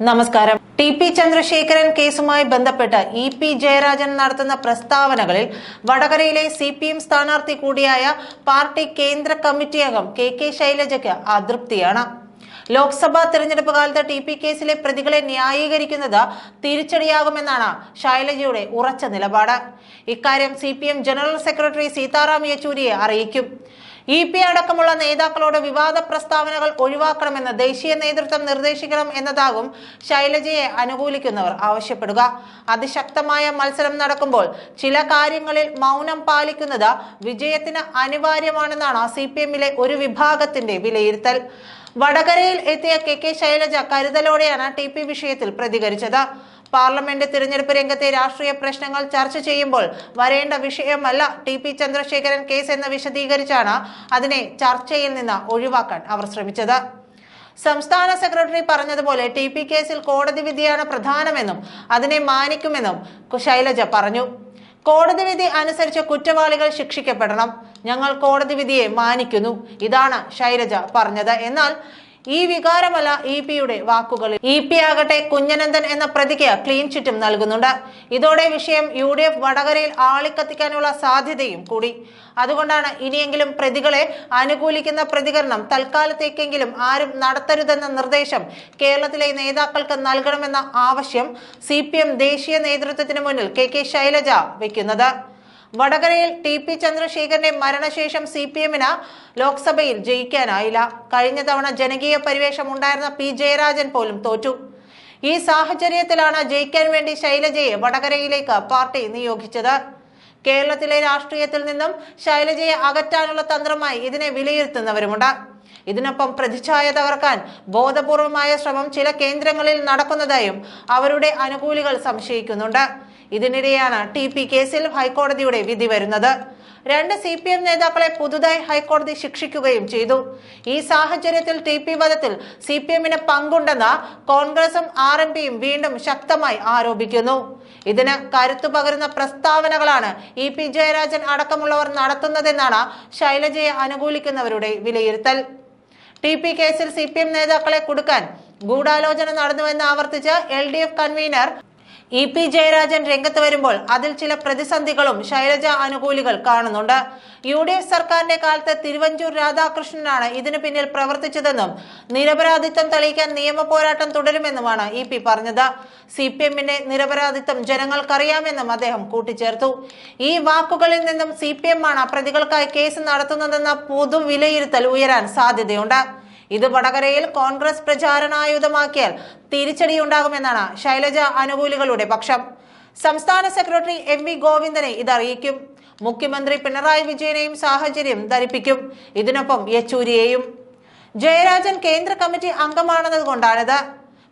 നമസ്കാരം. T P Chandrasekharan കേസുമായി ബന്ധപ്പെട്ട് ഇ പി ജയരാജൻ നടത്തുന്ന പ്രസ്താവനകളിൽ വടകരയിലെ സി പി എം സ്ഥാനാർത്ഥി കൂടിയായ പാർട്ടി കേന്ദ്ര കമ്മിറ്റി അംഗം കെ കെ ശൈലജയ്ക്ക് അതൃപ്തിയാണ്. ലോക്സഭാ തെരഞ്ഞെടുപ്പ് കാലത്ത് ടി പി കേസിലെ പ്രതികളെ ന്യായീകരിക്കുന്നത് തിരിച്ചടിയാകുമെന്നാണ് ശൈലജയുടെ ഉറച്ച നിലപാട്. ഇക്കാര്യം C P M general secretary Sitaram യെച്ചൂരിയെ അറിയിക്കും. ഇ പി അടക്കമുള്ള നേതാക്കളോട് വിവാദ പ്രസ്താവനകൾ ഒഴിവാക്കണമെന്ന് ദേശീയ നേതൃത്വം നിർദ്ദേശിക്കണം എന്നതാകും ശൈലജയെ അനുകൂലിക്കുന്നവർ ആവശ്യപ്പെടുക. അതിശക്തമായ മത്സരം നടക്കുമ്പോൾ ചില കാര്യങ്ങളിൽ മൗനം പാലിക്കുന്നത് വിജയത്തിന് അനിവാര്യമാണെന്നാണ് സി പി എമ്മിലെ ഒരു വിഭാഗത്തിന്റെ വിലയിരുത്തൽ. വടകരയിൽ എത്തിയ കെ കെ ശൈലജ കരുതലോടെയാണ് ടി പി വിഷയത്തിൽ പ്രതികരിച്ചത്. പാർലമെന്റ് തിരഞ്ഞെടുപ്പ് രംഗത്തെ രാഷ്ട്രീയ പ്രശ്നങ്ങൾ ചർച്ച ചെയ്യുമ്പോൾ വരേണ്ട വിഷയമല്ല ടി പി ചന്ദ്രശേഖരൻ കേസ് എന്ന് വിശദീകരിച്ചാണ് അതിനെ ചർച്ചയിൽ നിന്ന് ഒഴിവാക്കാൻ അവർ ശ്രമിച്ചത്. സംസ്ഥാന സെക്രട്ടറി പറഞ്ഞതുപോലെ ടി പി കേസിൽ കോടതി വിധിയാണ് പ്രധാനമെന്നും അതിനെ മാനിക്കുമെന്നും ശൈലജ പറഞ്ഞു. കോടതി വിധി അനുസരിച്ച് കുറ്റവാളികൾ ശിക്ഷിക്കപ്പെടണം. ഞങ്ങൾ കോടതി വിധിയെ മാനിക്കുന്നു. ഇതാണ് ശൈലജ പറഞ്ഞത്. എന്നാൽ ഈ വികാരമല്ല ഇ പിയുടെ വാക്കുകളിൽ ഇ പി ആകട്ടെ കുഞ്ഞനന്ദൻ എന്ന പ്രതിക്ക് ക്ലീൻ ചിറ്റും നൽകുന്നുണ്ട്. ഇതോടെ വിഷയം യു ഡി എഫ് വടകരയിൽ ആളിക്കത്തിക്കാനുള്ള സാധ്യതയും കൂടി. അതുകൊണ്ടാണ് ഇനിയെങ്കിലും പ്രതികളെ അനുകൂലിക്കുന്ന പ്രതികരണം തൽക്കാലത്തേക്കെങ്കിലും ആരും നടത്തരുതെന്ന നിർദ്ദേശം കേരളത്തിലെ നേതാക്കൾക്ക് നൽകണമെന്ന ആവശ്യം സി ദേശീയ നേതൃത്വത്തിന് മുന്നിൽ കെ കെ ശൈലജ വയ്ക്കുന്നത്. വടകരയിൽ ടി പി ചന്ദ്രശേഖരന്റെ മരണശേഷം സി പി എമ്മിന് ലോക്സഭയിൽ ജയിക്കാനായില്ല. കഴിഞ്ഞ തവണ ജനകീയ പരിവേഷം ഉണ്ടായിരുന്ന പി ജയരാജൻ പോലും തോറ്റു. ഈ സാഹചര്യത്തിലാണ് ജയിക്കാൻ വേണ്ടി ശൈലജയെ വടകരയിലേക്ക് പാർട്ടി നിയോഗിച്ചത്. കേരളത്തിലെ രാഷ്ട്രീയത്തിൽ നിന്നും ശൈലജയെ അകറ്റാനുള്ള തന്ത്രമായി ഇതിനെ വിലയിരുത്തുന്നവരുമുണ്ട്. ഇതിനൊപ്പം പ്രതിച്ഛായ തകർക്കാൻ ബോധപൂർവമായ ശ്രമം ചില കേന്ദ്രങ്ങളിൽ നടക്കുന്നതായും അവരുടെ അനുകൂലികൾ സംശയിക്കുന്നുണ്ട്. ഇതിനിടെയാണ് ടി പി കേസിൽ ഹൈക്കോടതിയുടെ വിധി വരുന്നത്. രണ്ട് സി പി എം നേതാക്കളെ പുതുതായി ഹൈക്കോടതി ശിക്ഷിക്കുകയും ചെയ്തു. ഈ സാഹചര്യത്തിൽ ടി പി വധത്തിൽ സി പി എമ്മിന് പങ്കുണ്ടെന്ന് കോൺഗ്രസും ആർ എം പിയും വീണ്ടും ശക്തമായി ആരോപിക്കുന്നു. ഇതിന് കരുത്തു പകരുന്ന പ്രസ്താവനകളാണ് ഇ പി ജയരാജൻ അടക്കമുള്ളവർ നടത്തുന്നതെന്നാണ് ശൈലജയെ അനുകൂലിക്കുന്നവരുടെ വിലയിരുത്തൽ. ടി പി കേസിൽ സി പി എം നേതാക്കളെ കൊടുക്കാൻ ഗൂഢാലോചന നടന്നുവെന്ന് ആവർത്തിച്ച് L D F convener E P Jayarajan രംഗത്ത് വരുമ്പോൾ അതിൽ ചില പ്രതിസന്ധികളും ശൈലജ അനുകൂലികൾ കാണുന്നുണ്ട്. യു ഡി എഫ് സർക്കാരിന്റെ കാലത്ത് തിരുവഞ്ചൂർ രാധാകൃഷ്ണനാണ് ഇതിനു പിന്നിൽ പ്രവർത്തിച്ചതെന്നും നിരപരാധിത്വം തെളിയിക്കാൻ നിയമ പോരാട്ടം തുടരുമെന്നുമാണ് ഇ പി പറഞ്ഞത്. സി പി എമ്മിന്റെ നിരപരാധിത്വം ജനങ്ങൾക്കറിയാമെന്നും അദ്ദേഹം കൂട്ടിച്ചേർത്തു. ഈ വാക്കുകളിൽ നിന്നും സി പി എം ആണ് പ്രതികൾക്കായി കേസ് നടത്തുന്നതെന്ന പൊതു വിലയിരുത്തൽ ഉയരാൻ സാധ്യതയുണ്ട്. ഇത് വടകരയിൽ കോൺഗ്രസ് പ്രചാരണായുധമാക്കിയാൽ തിരിച്ചടിയുണ്ടാകുമെന്നാണ് ശൈലജ അനുകൂലികളുടെ പക്ഷം. സംസ്ഥാന സെക്രട്ടറി എം വി ഗോവിന്ദനെ ഇതറിയിക്കും മുഖ്യമന്ത്രി പിണറായി വിജയനെയും സാഹചര്യം ധരിപ്പിക്കും. ഇതിനൊപ്പം യെച്ചൂരിയെയും. ജയരാജൻ കേന്ദ്ര കമ്മിറ്റി അംഗമാണെന്നതുകൊണ്ടാണിത്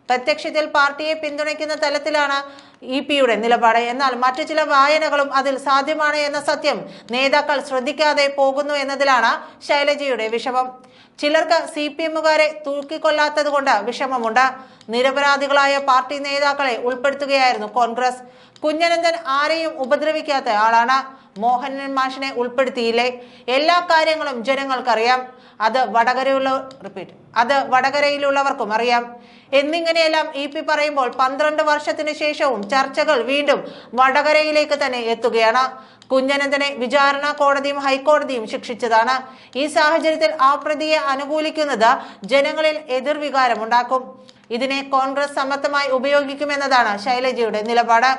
പ്രത്യക്ഷത്തിൽ പാർട്ടിയെ പിന്തുണയ്ക്കുന്ന തലത്തിലാണ് ഇ പിയുടെ നിലപാട്. എന്നാൽ മറ്റു ചില വായനകളും അതിൽ സാധ്യമാണ് എന്ന സത്യം നേതാക്കൾ ശ്രദ്ധിക്കാതെ പോകുന്നു എന്നതിലാണ് ശൈലജയുടെ വിഷമം. ചിലർക്ക് സി പി എമ്മുകാരെ തൂക്കിക്കൊല്ലാത്തത് കൊണ്ട് വിഷമമുണ്ട്. നിരപരാധികളായ പാർട്ടി നേതാക്കളെ ഉൾപ്പെടുത്തുകയായിരുന്നു കോൺഗ്രസ്. കുഞ്ഞനന്ദൻ ആരെയും ഉപദ്രവിക്കാത്ത ആളാണ്. മോഹനൻ മാഷിനെ ഉൾപ്പെടുത്തിയില്ലേ? എല്ലാ കാര്യങ്ങളും ജനങ്ങൾക്കറിയാം. അത് വടകരയുള്ള റിപ്പീറ്റ് അത് വടകരയിലുള്ളവർക്കും അറിയാം. എന്നിങ്ങനെയെല്ലാം ഇ പി പറയുമ്പോൾ പന്ത്രണ്ട് വർഷത്തിന് ശേഷവും ചർച്ചകൾ വീണ്ടും വടകരയിലേക്ക് തന്നെ എത്തുകയാണ്. കുഞ്ഞനന്ദനെ വിചാരണ കോടതിയും ഹൈക്കോടതിയും ശിക്ഷിച്ചതാണ്. ഈ സാഹചര്യത്തിൽ ആ പ്രതിയെ അനുകൂലിക്കുന്നത് ജനങ്ങളിൽ എതിർവികാരമുണ്ടാക്കും. ഇതിനെ കോൺഗ്രസ് സമർത്ഥമായി ഉപയോഗിക്കുമെന്നതാണ് ശൈലജയുടെ നിലപാട്.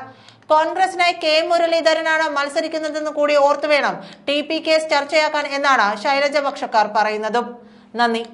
കോൺഗ്രസിനായി കെ മുരളീധരനാണ് മത്സരിക്കുന്നതെന്ന് കൂടി ഓർത്തു വേണം ടി പി കേസ് ചർച്ചയാക്കാൻ എന്നാണ് ശൈലജ പക്ഷക്കാർ പറയുന്നതും. നന്ദി.